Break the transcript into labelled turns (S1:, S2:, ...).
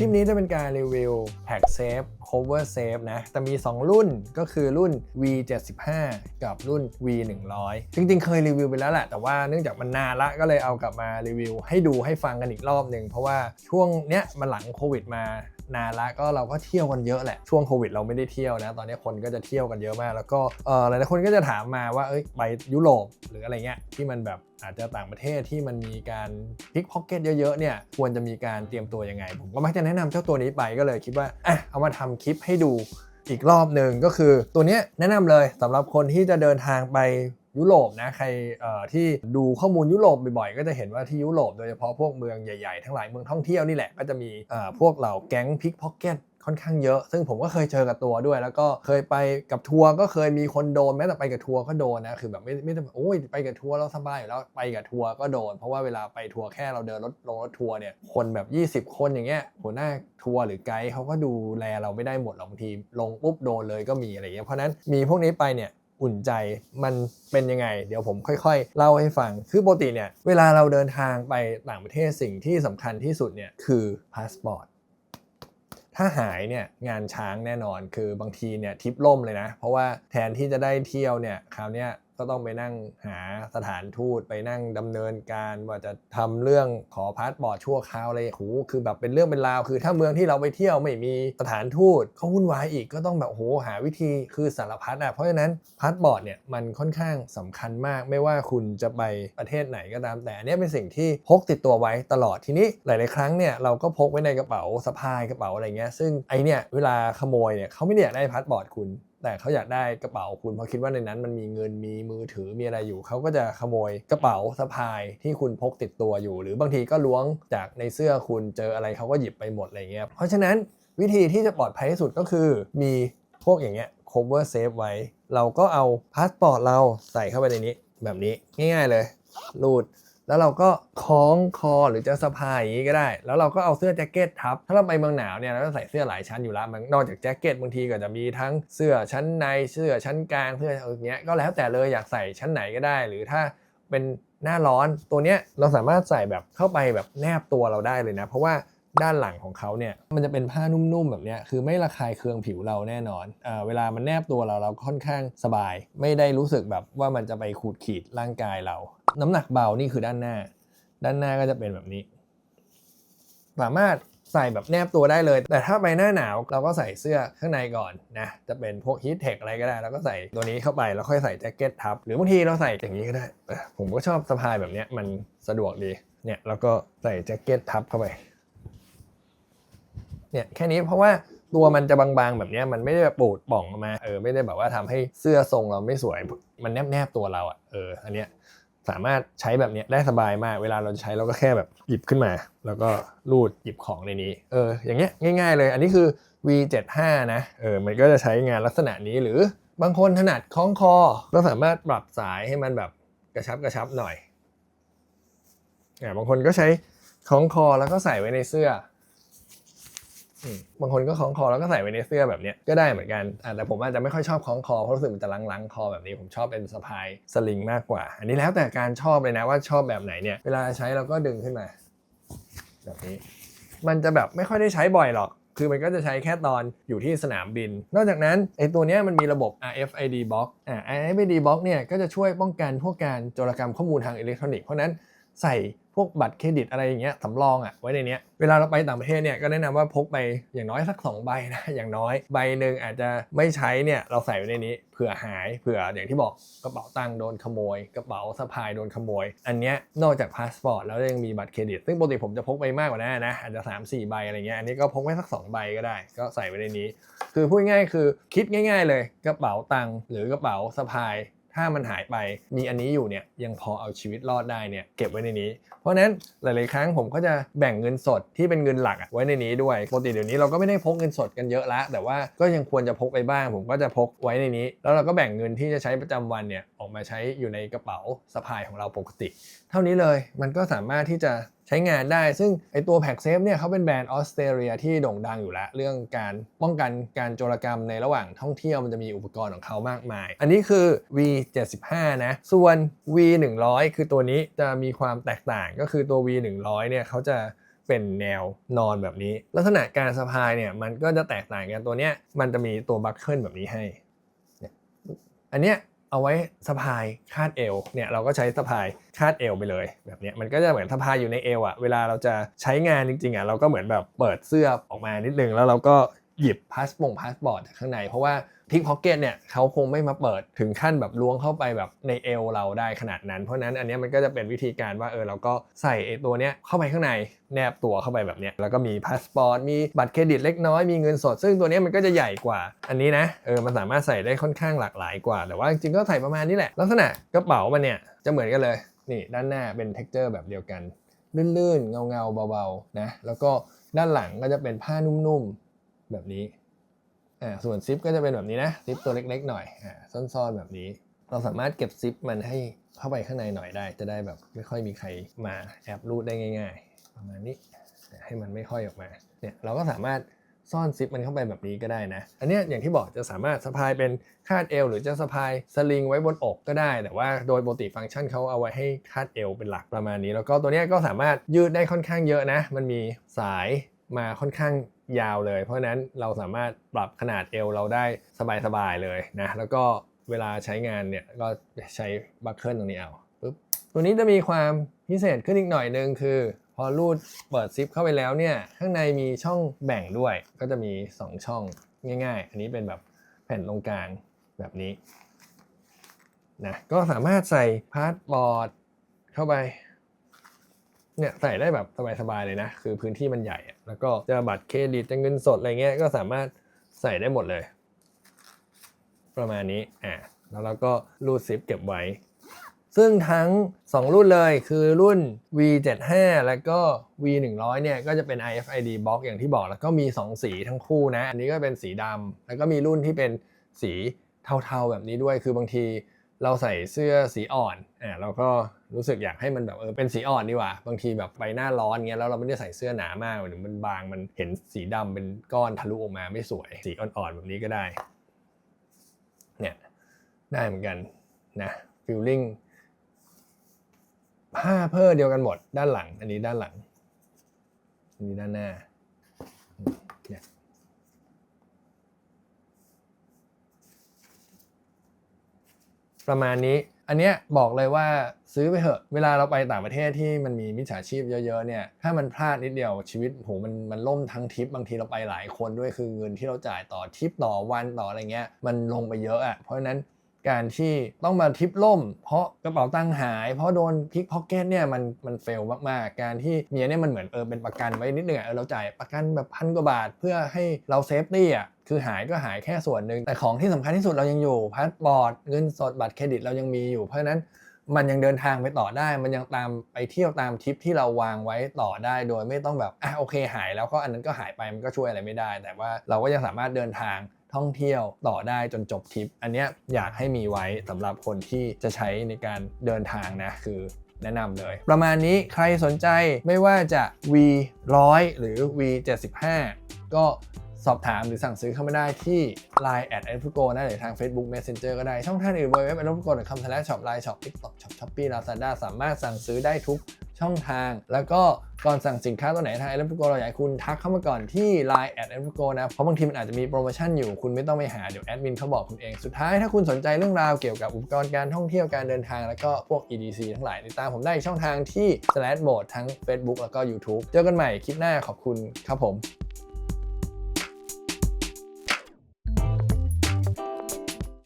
S1: คลิปนี้จะเป็นการรีวิวแพ็กเซฟ Cover Safe นะ แต่มี 2 รุ่นก็คือรุ่น V75 กับรุ่น V100 จริงๆ เคยรีวิวไปแล้วแหละ แต่ว่าเนื่องจากมันนานละก็เลยเอากลับมารีวิว ให้ดูให้ฟังกันอีกรอบหนึ่งเพราะว่าช่วงเนี้ยมันหลังโควิดมา นานละก็เราก็เที่ยวกันเยอะแหละช่วงโควิดเราไม่ได้เที่ยวนะ ตอนนี้คนก็จะเที่ยวกันเยอะมาก แล้วก็เออหลายๆคนก็จะถามมาว่าเอ้ยไปยุโรปหรืออะไรเงี้ยที่มันแบบอาจจะต่างประเทศที่มันมีการพิกพ็อกเก็ตเยอะๆเนี่ยควรจะมีการเตรียมตัวยังไง ผมก็มักจะแนะนำเจ้าตัวนี้ไปก็เลยคิดว่าอะเอามาทำคลิปให้ดูอีกรอบหนึ่งก็คือตัวนี้แนะนำเลยสำหรับคนที่จะเดินทางไป ยุโรปนะใครที่ดูข้อมูลยุโรปบ่อยๆ ก็จะเห็นว่าที่ยุโรปโดยเฉพาะพวกเมืองใหญ่ๆ ทั้งหลายเมืองท่องเที่ยวนี่แหละก็จะมีพวกเหล่าแก๊งพิกพ็อกเก็ตค่อนข้างเยอะ ซึ่งผมก็เคยเจอกับตัวด้วย แล้วก็เคยไปกับทัวร์ก็เคยมีคนโดนแม้แต่ไปกับทัวร์ก็โดนนะคือแบบไม่ไม่ได้โอ้ยไปกับทัวร์เราสบายอยู่แล้วไปกับทัวร์ก็โดน เพราะว่าเวลาไปทัวร์แค่เราเดินรถลงรถทัวร์เนี่ยคนแบบ 20 คนอย่างเงี้ยหัวหน้าทัวร์หรือไกด์เขาก็ดูแลเราไม่ได้หมดหรอกบางทีลงปุ๊บโดนเลยก็มีอะไรเงี้ยเพราะฉะนั้นมีพวกนี้ไปเนี่ย อุ่นใจมันเป็นยังไง เดี๋ยวผมค่อยๆ เล่าให้ฟัง คือปกติเนี่ยเวลาเราเดินทางไปต่างประเทศสิ่งที่สำคัญที่สุดเนี่ยคือพาสปอร์ตถ้าหายเนี่ยงานช้างแน่นอนคือบางทีเนี่ยทริปล่มเลยนะ เพราะว่าแทนที่จะได้เที่ยวเนี่ยคราวเนี้ย ก็ต้องไปนั่งหาสถานทูตไปนั่งดำเนินการว่าจะทำเรื่องขอพาสปอร์ตชั่วคราวอะไรโหคือแบบเป็นเรื่องเป็นราว คือถ้าเมืองที่เราไปเที่ยวไม่มีสถานทูตเขาวุ่นวายอีกก็ต้องแบบโหหาวิธีคือสารพัดอะเพราะฉะนั้นพาสปอร์ตเนี่ยมันค่อนข้างสำคัญมาก ไม่ว่าคุณจะไปประเทศไหนก็ตามแต่อันนี้เป็นสิ่งที่พกติดตัวไว้ตลอดทีนี้หลาย ๆ ครั้งเนี่ยเราก็พกไว้ในกระเป๋าสะพายกระเป๋าอะไรเงี้ยซึ่งไอเนี่ยเวลาขโมยเนี่ยเขาไม่ได้อยากได้พาสปอร์ตคุณ แต่เขาอยากได้กระเป๋าคุณเพราะคิดว่าในนั้นมันมีเงินมีมือถือมีอะไรอยู่ เขาก็จะขโมยกระเป๋าสะพายที่คุณพกติดตัวอยู่ หรือบางทีก็ล้วงจากในเสื้อคุณเจออะไรเขาก็หยิบไปหมดอะไรเงี้ยเพราะฉะนั้นวิธีที่จะปลอดภัยที่สุดก็คือมีพวกอย่างเงี้ย cover safe ไว้ เราก็เอาพาสปอร์ตเราใส่เข้าไปในนี้แบบนี้ง่าย ๆเลยรูด แล้วเราก็คล้องคอหรือจะสะพายอย่างนี้ก็ได้ แล้วเราก็เอาเสื้อแจ็คเก็ตทับ ถ้าเราไปเมืองหนาวเนี่ยเราก็ใส่เสื้อหลายชั้นอยู่แล้วมันนอกจากแจ็คเก็ตบางทีก็จะมีทั้งเสื้อชั้นในเสื้อชั้นกลางเสื้ออย่างเงี้ยก็แล้วแต่เลยอยากใส่ชั้นไหนก็ได้ หรือถ้าเป็นหน้าร้อนตัวเนี้ยเราสามารถใส่แบบเข้าไปแบบแนบตัวเราได้เลยนะ เพราะว่า ด้านหลังของเขาเนี่ยมันจะเป็นผ้านุ่มๆแบบเนี้ยคือไม่ระคายเคืองผิวเราแน่นอนเอเวลามันแนบตัวเราเราค่อนข้างสบาย ไม่ได้รู้สึกแบบว่ามันจะไปขูดขีดร่างกายเรา น้ำหนักเบานี่คือด้านหน้า ด้านหน้าก็จะเป็นแบบนี้ สามารถใส่แบบแนบตัวได้เลย แต่ถ้าไปหน้าหนาวเราก็ใส่เสื้อข้างในก่อนนะ จะเป็นพวกฮีทเทคอะไรก็ได้ แล้วก็ใส่ตัวนี้เข้าไป แล้วค่อยใส่แจ็คเก็ตทับ หรือบางทีเราใส่อย่างนี้ก็ได้ ผมก็ชอบสะพายแบบเนี้ยมันสะดวกดี เนี่ย แล้วก็ใส่แจ็คเก็ตทับเข้าไป เนี่ยแค่นี้เพราะว่าตัวมันจะบางๆแบบนี้มันไม่ได้ปูดป่องออกมาเออไม่ได้แบบว่าทำให้เสื้อทรงเราไม่สวยมันแนบๆตัวเราอะเอออันเนี้ยสามารถใช้แบบนี้ได้สบายมาก เวลาเราใช้เราก็แค่แบบหยิบขึ้นมา แล้วก็รูดหยิบของในนี้ เออ อย่างเงี้ยง่าย ๆ เลย อันนี้คือ V75 นะ เออ มันก็จะใช้งานลักษณะนี้ หรือบางคนถนัดคล้องคอ ก็สามารถปรับสายให้มันแบบกระชับกระชับหน่อยอ่าบางคนก็ใช้คล้องคอแล้วก็ใส่ไว้ในเสื้อ บางคนก็คล้องคอแล้วก็ใส่ไว้ในเสื้อแบบนี้ก็ได้เหมือนกัน แต่ผมอาจจะไม่ค่อยชอบคล้องคอเพราะรู้สึกมันจะลังๆคอแบบนี้ผมชอบเป็นสะพายสลิงมากกว่า อันนี้แล้วแต่การชอบเลยนะว่าชอบแบบไหนเนี่ยเวลาใช้เราก็ดึงขึ้นมา แบบนี้ มันจะแบบไม่ค่อยได้ใช้บ่อยหรอกคือมันก็จะใช้แค่ตอนอยู่ที่สนามบิน นอกจากนั้นไอตัวนี้มันมีระบบ RFID box อ่า RFID box เนี่ยก็จะช่วยป้องกันพวกการโจรกรรมข้อมูลทางอิเล็กทรอนิกส์เพราะนั้นใส่ วกบัตรเครดิตอะไรอย่างเงี้ยสำรองอะไว้ในเนี้ยเวลาเราไปต่างประเทศเนี่ยก็แนะนำว่าพกไปอย่างน้อยสัก 2 ใบนะอย่างน้อยใบหนึ่งอาจจะไม่ใช้เนี่ยเราใส่ไว้ในนี้เผื่อหายเผื่ออย่างที่บอกกระเป๋าตังค์โดนขโมย กระเป๋าสะพายโดนขโมย อันเนี้ยนอกจากพาสปอร์ตแล้วยังมีบัตรเครดิต ซึ่งปกติผมจะพกไปมากกว่านั้นนะอาจจะ 3 4 ใบอะไรเงี้ยอันนี้ก็พกไว้สัก 2 ใบก็ได้ ก็ใส่ไว้ในนี้ คือพูดง่ายคือคิดง่าย ๆ เลยกระเป๋าตังค์หรือกระเป๋าสะพาย ถ้ามันหายไปมีอันนี้อยู่เนี่ยยังพอเอาชีวิตรอดได้เนี่ยเก็บไว้ในนี้ เพราะฉะนั้นหลาย ๆ ครั้งผมก็จะแบ่งเงินสดที่เป็นเงินหลักไว้ในนี้ด้วยปกติเดี๋ยวนี้เราก็ไม่ได้พกเงินสดกันเยอะละแต่ว่าก็ยังควรจะพกไปบ้าง ผมก็จะพกไว้ในนี้ แล้วเราก็แบ่งเงินที่จะใช้ประจำวันเนี่ยออกมาใช้อยู่ในกระเป๋าสะพายของเราปกติ เท่านี้เลยมันก็สามารถที่จะ ใช้งานได้ ซึ่งไอตัวแพ็กเซฟเนี่ยเขาเป็นแบรนด์ออสเตรเลียที่โด่งดังอยู่แล้ว เรื่องการป้องกันการโจรกรรมในระหว่างท่องเที่ยวมันจะมีอุปกรณ์ของเขามากมาย อันนี้คือ V75 นะ ส่วน V100 คือตัวนี้จะมีความแตกต่างก็คือตัว V100 เนี่ยเขาจะเป็นแนวนอนแบบนี้ ลักษณะการสะพายเนี่ยมันก็จะแตกต่างกันตัวเนี้ยมันจะมีตัวบัคเกิลแบบนี้ให้เนี่ยอันเนี้ย เอาไว้สะพายคาดเอวเนี่ยเราก็ใช้สะพายคาดเอวไปเลยแบบนี้มันก็จะเหมือนสะพายอยู่ในเอวอะเวลาเราจะใช้งานจริงๆอะเราก็เหมือนแบบเปิดเสื้อออกมานิดนึงแล้วเราก็หยิบพาสปงพาสปอร์ตข้างในเพราะว่า พิกพ็อกเก็ตเนี่ยเขาคงไม่มาเปิดถึงขั้นแบบล้วงเข้าไปแบบในเอวเราได้ขนาดนั้น เพราะนั้นอันนี้มันก็จะเป็นวิธีการว่าเออเราก็ใส่ไอ้ตัวเนี้ยเข้าไปข้างในแนบตัวเข้าไปแบบเนี้ยแล้วก็มีพาสปอร์ตมีบัตรเครดิตเล็กน้อยมีเงินสด ซึ่งตัวเนี้ยมันก็จะใหญ่กว่า อันนี้นะเออมันสามารถใส่ได้ค่อนข้างหลากหลายกว่า แต่ว่าจริงๆก็ใส่ประมาณนี้แหละ ลักษณะกระเป๋ามันเนี่ยจะเหมือนกันเลยนี่ด้านหน้าเป็นเท็กเจอร์แบบเดียวกันลื่นๆเงาๆเบาๆนะแล้วก็ด้านหลังก็จะเป็นผ้านุ่มๆแบบนี้ อ่าส่วนซิปก็จะเป็นแบบนี้นะซิปตัวเล็กๆหน่อยอ่าซ่อนๆแบบนี้ เราสามารถเก็บซิปมันให้เข้าไปข้างในหน่อยได้ จะได้แบบไม่ค่อยมีใครมาแอบรูดได้ง่าย ๆ ประมาณนี้ให้มันไม่ค่อยออกมาเนี่ยเราก็สามารถซ่อนซิปมันเข้าไปแบบนี้ก็ได้นะ อันนี้อย่างที่บอกจะสามารถสะพายเป็นคาดเอวหรือจะสะพายสลิงไว้บนอกก็ได้ แต่ว่าโดยปกติฟังก์ชันเขาเอาไว้ให้คาดเอวเป็นหลักประมาณนี้ แล้วก็ตัวนี้ก็สามารถยืดได้ค่อนข้างเยอะนะ มันมีสาย มาค่อนข้างยาวเลย เพราะนั้นเราสามารถปรับขนาดเอวเราได้สบายๆเลยนะแล้วก็เวลาใช้งานเนี่ยก็ใช้บัคเกิลตรงนี้เอาปุ๊บตัวนี้จะมีความพิเศษขึ้นอีกหน่อยนึงคือ พอรูดเปิดซิปเข้าไปแล้วเนี่ยข้างในมีช่องแบ่งด้วย ก็จะมี 2 ช่องง่าย ๆ อันนี้เป็นแบบแผ่นตรงกลางแบบนี้นะก็สามารถใส่พาสปอร์ตเข้าไป เนี่ยใส่ได้แบบสบายๆเลยนะ คือพื้นที่มันใหญ่ แล้วก็จะบัตรเครดิตจะเงินสดอะไรเงี้ยก็สามารถใส่ได้หมดเลย ประมาณนี้อ่าแล้วเราก็รูดซิปเก็บไว้ ซึ่งทั้ง 2 รุ่นเลยคือรุ่น V75 แล้วก็ V100 เนี่ยก็จะเป็น RFID box อย่างที่บอกแล้วก็มี 2 สีทั้งคู่นะ อันนี้ก็เป็นสีดำแล้วก็มีรุ่นที่เป็นสีเทาๆแบบนี้ด้วยคือบางที เราใส่เสื้อสีอ่อนอ่าเราก็รู้สึกอยากให้มันแบบเออเป็นสีอ่อนดีกว่า บางทีแบบไปหน้าร้อนเงี้ยแล้วเราไม่ได้ใส่เสื้อหนามากหรือมันบางมันเห็นสีดำเป็นก้อนทะลุออกมาไม่สวย สีอ่อนๆแบบนี้ก็ได้เนี่ยได้เหมือนกันนะฟิลลิ่งผ้าเพื่อเดียวกันหมดด้านหลัง อันนี้ด้านหลังอันนี้ด้านหน้าเนี่ย ประมาณนี้ อันเนี้ยบอกเลยว่าซื้อไปเถอะ เวลาเราไปต่างประเทศที่มันมีมิจฉาชีพเยอะๆเนี่ย ถ้ามันพลาดนิดเดียวชีวิตโหมันมันล่มทั้งทริป บางทีเราไปหลายคนด้วยคือเงินที่เราจ่ายต่อทริปต่อวันต่ออะไรเงี้ยมันลงไปเยอะอะ่ะ เพราะฉะนั้น การที่ต้องมาทิปล่ม เพราะกระเป๋าตังค์หาย เพราะโดนพิกพ็อกเก็ตเนี่ยมันมันเฟลมากๆ การที่เมียเนี่ยมันเหมือนเออเป็นประกันไว้นิดนึงอะเออเราจ่ายประกันแบบพันกว่าบาทเพื่อให้เราเซฟตี้อะคือหายก็หายแค่ส่วนหนึ่งแต่ของที่สำคัญที่สุดเรายังอยู่พาสปอร์ตเงินสดบัตรเครดิตเรายังมีอยู่เพราะฉะนั้นมันยังเดินทางไปต่อได้ มันยังตามไปเที่ยวตามทริปที่เราวางไว้ต่อได้ โดยไม่ต้องแบบอะโอเคหายแล้วก็อันนั้นก็หายไปมันก็ช่วยอะไรไม่ได้ แต่ว่าเราก็ยังสามารถเดินทาง ท่องเที่ยวต่อได้จนจบทริป อันนี้อยากให้มีไว้สำหรับคนที่จะใช้ในการเดินทางนะคือแนะนำเลย ประมาณนี้ใครสนใจไม่ว่าจะ V 100 หรือ V 75 ก็สอบถามหรือสั่งซื้อเข้ามาได้ที่ Line at a d f u g o นะหรือทาง Facebook Messenger ก็ได้ ช่องทางอื่น www a d f u g o c o m ช็อป Line ช็อป TikTok ช็อป Shopee Lazada สามารถสั่งซื้อได้ทุก ช่องทาง แล้วก็ก่อนสั่งสินค้าตัวไหนทาง a d f u g o เราอยากคุณทักเข้ามาก่อนที่ Line at a d f u g o นะ เพราะบางทีมันอาจจะมีโปรโมชั่นอยู่คุณไม่ต้องไปหาเดี๋ยวแอดมินเขาบอกคุณเอง สุดท้ายถ้าคุณสนใจเรื่องราวเกี่ยวกับอุปกรณ์การท่องเที่ยวการเดินทาง แล้วก็พวก EDC ทั้งหลายติดตามผมได้ช่องทางที่ slash mode ทั้ง Facebook แล้วก็ YouTube เจอกันใหม่คลิปหน้าขอบคุณครับผม